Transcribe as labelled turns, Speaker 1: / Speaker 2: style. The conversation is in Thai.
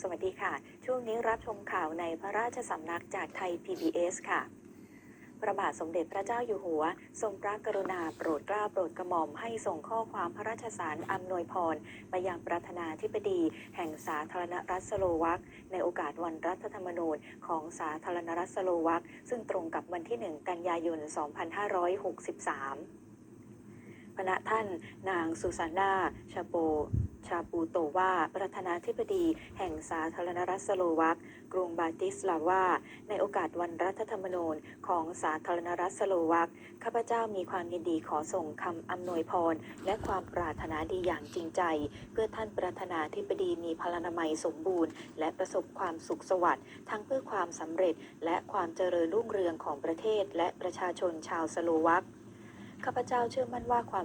Speaker 1: สวัสดีค่ะ ช่วงนี้รับชมข่าวในพระราชสำนักจากไทย PBS ค่ะพระบาทสมเด็จพระเจ้าอยู่หัว ทรงพระกรุณาโปรดเกล้าโปรดกระหม่อมให้ส่งข้อความพระราชสารอำนวยพรไปยังประธานาธิบดี แห่งสาธารณรัฐสโลวักในโอกาสวันรัฐธรรมนูญของสาธารณรัฐสโลวักซึ่งตรงกับวันที่ 1 กันยายน 2563พณะท่าน นางซูซานาชาโป ชาปูโตวาประธานาธิบดี แห่งสาธารณรัฐสโลวักกรุงบาติสลาวา ในโอกาสวันรัฐธรรมนูญของสาธารณรัฐสโลวักข้าพเจ้ามีความยินดีขอส่งคำอำนวยพร และความปรารถนาดีอย่างจริงใจ เพื่อท่านประธานาธิบดีมีพลานามัยสมบูรณ์ และประสบความสุขสวัสดิ์ทั้งเพื่อความสำเร็จ และความเจริญรุ่งเรืองของประเทศและประชาชนชาวสโลวักข้าพเจ้าเชื่อมั่นว่าความ